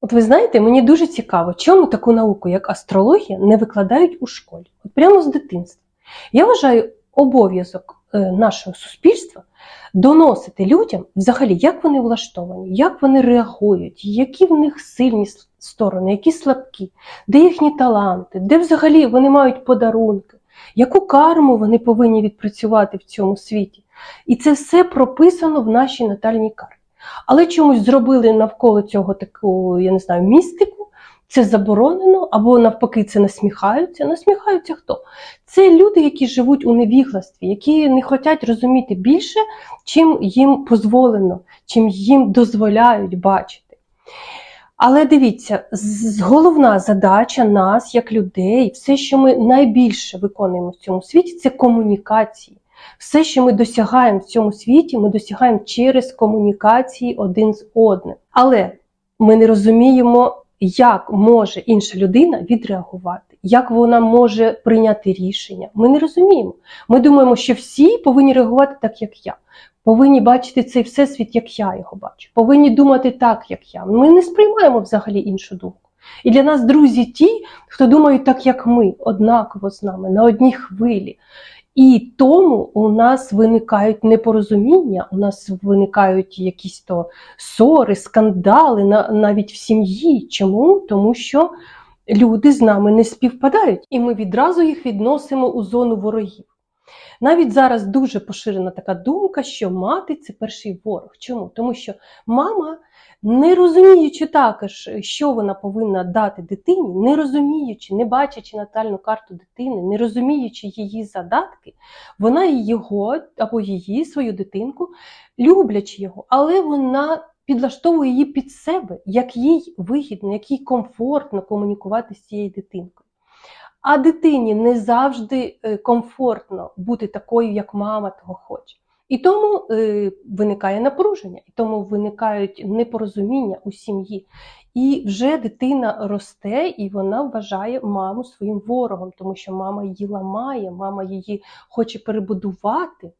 От ви знаєте, мені дуже цікаво, чому таку науку, як астрологія, не викладають у школі, от прямо з дитинства. Я вважаю обов'язок е, нашого суспільства доносити людям взагалі, як вони влаштовані, як вони реагують, які в них сильні сторони, які слабкі, де їхні таланти, де взагалі вони мають подарунки, яку карму вони повинні відпрацювати в цьому світі. І це все прописано в нашій натальній карті. Але чомусь зробили навколо цього таку, я не знаю, містику. Це заборонено, або навпаки, це насміхаються. Насміхаються хто? Це люди, які живуть у невігластві, які не хочуть розуміти більше, чим їм дозволено, чим їм дозволяють бачити. Але дивіться, головна задача нас, як людей, все, що ми найбільше виконуємо в цьому світі, це комунікації. Все, що ми досягаємо в цьому світі, ми досягаємо через комунікації один з одним. Але ми не розуміємо, як може інша людина відреагувати, як вона може прийняти рішення. Ми не розуміємо. Ми думаємо, що всі повинні реагувати так, як я. Повинні бачити цей всесвіт, як я його бачу. Повинні думати так, як я. Ми не сприймаємо взагалі іншу думку. І для нас друзі ті, хто думають так, як ми, однаково з нами, на одній хвилі. І тому у нас виникають непорозуміння, у нас виникають якісь то ссори, скандали на- навіть в сім'ї. Чому? Тому що люди з нами не співпадають, і ми відразу їх відносимо у зону ворогів. Навіть зараз дуже поширена така думка, що мати це перший ворог. Чому? Тому що мама, не розуміючи також, що вона повинна дати дитині, не розуміючи, не бачачи натальну карту дитини, не розуміючи її задатки, вона його або її, свою дитинку, люблячи його, але вона підлаштовує її під себе, як їй вигідно, як їй комфортно комунікувати з цією дитинкою. А дитині не завжди е, комфортно бути такою, як мама того хоче. І тому е, виникає напруження, і тому виникають непорозуміння у сім'ї. І вже дитина росте, і вона вважає маму своїм ворогом, тому що мама її ламає, мама її хоче перебудувати.